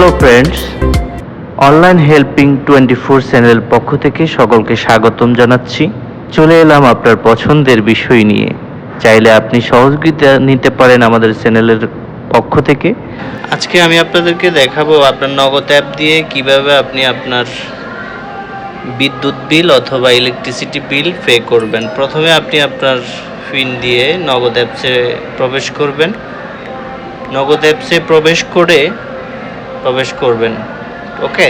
Hello friends online helping twenty four channel পক্ষ থেকে সকলকে স্বাগতম জানাচ্ছি। চলে এলাম আপনার পছন্দের বিষয় নিয়ে। চাইলে আপনি সহযোগিতা নিতে পারেন আমাদের চ্যানেলের পক্ষ থেকে। আজকে আমি আপনাদেরকে দেখাবো আপনার নগদ অ্যাপ দিয়ে কীভাবে আপনি আপনার বিদ্যুৎ বিল অথবা ইলেকট্রিসিটি বিল পে করবেন। প্রথমে আপনি আপনার পিন দিয়ে নগদ অ্যাপসে প্রবেশ করবেন। নগদ অ্যাপসে প্রবেশ করে প্রবেশ করবেন। ওকে?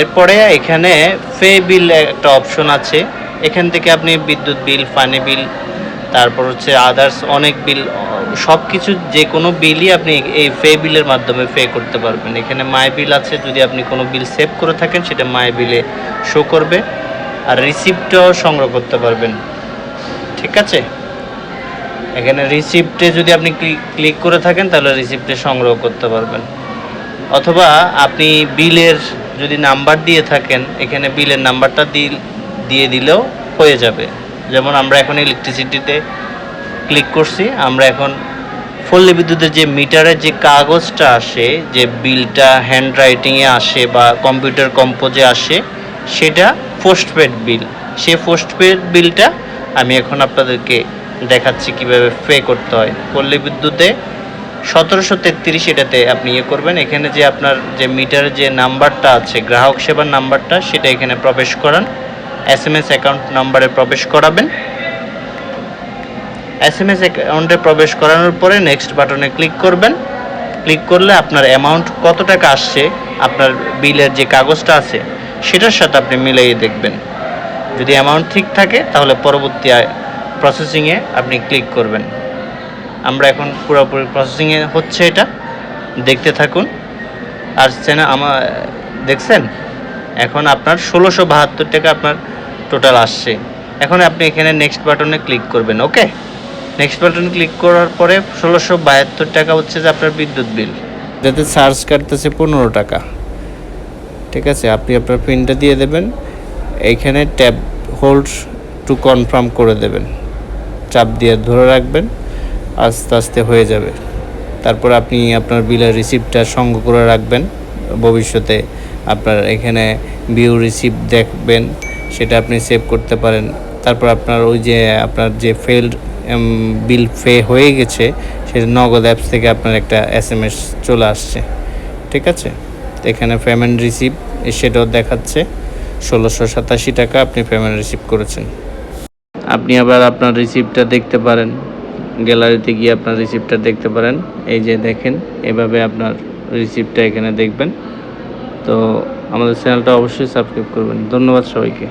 এরপরে এখানে ফে বিল একটা অপশন আছে। এখান থেকে আপনি বিদ্যুৎ বিল, পানি বিল, তারপর হচ্ছে আদার্স অনেক বিল সব কিছু যে কোনো বিলই আপনি এই ফে বিলের মাধ্যমে পে করতে পারবেন। এখানে মাই বিল আছে, যদি আপনি কোনো বিল সেভ করে থাকেন, সেটা মাই বিলে শো করবে আর রিসিপ্টও সংগ্রহ করতে পারবেন। ঠিক আছে? এখানে রিসিপ্টে যদি আপনি ক্লিক করে থাকেন, তাহলে রিসিপ্টে সংগ্রহ করতে পারবেন। অথবা আপনি বিলের যদি নাম্বার দিয়ে থাকেন, এখানে বিলের নাম্বারটা দিয়ে দিলেও হয়ে যাবে। যেমন আমরা এখন ইলেকট্রিসিটিতে ক্লিক করছি, আমরা এখন পল্লী বিদ্যুতের যে মিটারের যে কাগজটা আসে, যে বিলটা হ্যান্ড রাইটিংয়ে আসে বা কম্পিউটার কম্পোজে আসে, সেটা পোস্টপেড বিল সেই পোস্টপেড বিলটা আমি এখন আপনাদেরকে দেখাচ্ছি কীভাবে পে করতে হয়। পল্লী বিদ্যুতে সতেরোশো তেত্রিশ এটাতে আপনি ইয়ে করবেন। এখানে যে আপনার যে মিটার যে নাম্বারটা আছে, গ্রাহক সেবার নাম্বারটা, সেটা এখানে প্রবেশ করান। এস এম এস অ্যাকাউন্ট নাম্বারে প্রবেশ করাবেন। এস এম এস অ্যাকাউন্টে প্রবেশ করানোর পরে নেক্সট বাটনে ক্লিক করবেন। ক্লিক করলে আপনার অ্যামাউন্ট কত টাকা আসছে, আপনার বিলের যে কাগজটা আছে, সেটার সাথে আপনি মিলিয়ে দেখবেন। যদি অ্যামাউন্ট ঠিক থাকে, তাহলে পরবর্তী প্রসেসিংয়ে আপনি ক্লিক করবেন। আমরা এখন পুরোপুরি প্রসেসিংয়ে হচ্ছে এটা। দেখতে থাকুন। আর চ্যানেল আমার দেখছেন? এখন আপনার ষোলোশো বাহাত্তর টাকা আপনার টোটাল আসছে। এখন আপনি এখানে নেক্সট বাটনে ক্লিক করবেন ওকে নেক্সট বাটন ক্লিক করার পরে ষোলোশো বাহাত্তর টাকা হচ্ছে যে আপনার বিদ্যুৎ বিল যাতে চার্জ কাটতেছে পনেরো টাকা। ঠিক আছে? আপনি আপনার পিনটা দিয়ে দেবেন। এইখানে ট্যাব হোল্ড টু কনফার্ম করে দেবেন। চাপ দিয়ে ধরে রাখবেন। আস্তে আস্তে হয়ে যাবে। তারপর আপনি আপনার বিলের রিসিপ্টটা সংগ্রহ করে রাখবেন। ভবিষ্যতে আপনার এখানে ভিউ রিসিপ্ট দেখবেন, সেটা আপনি সেভ করতে পারেন। তারপর আপনার ওই যে আপনার যে ফেল্ড বিল পে হয়ে গেছে, সেটা নগদ অ্যাপস থেকে আপনার একটা এস এম এস চলে আসছে। ঠিক আছে? এখানে পেমেন্ট রিসিপ্ট সেটাও দেখাচ্ছে। ষোলোশো সাতাশি টাকা আপনি পেমেন্ট রিসিভ করেছেন। আপনি আবার আপনার রিসিপ্টটা দেখতে পারেন। গ্যালারিতে গিয়ে আপনার রিসিপ্টটা দেখতে পারেন। এই যে দেখেন, এভাবে আপনার রিসিপ্টটা এখানে দেখবেন। তো আমাদের চ্যানেলটা অবশ্যই সাবস্ক্রাইব করবেন। ধন্যবাদ সবাইকে।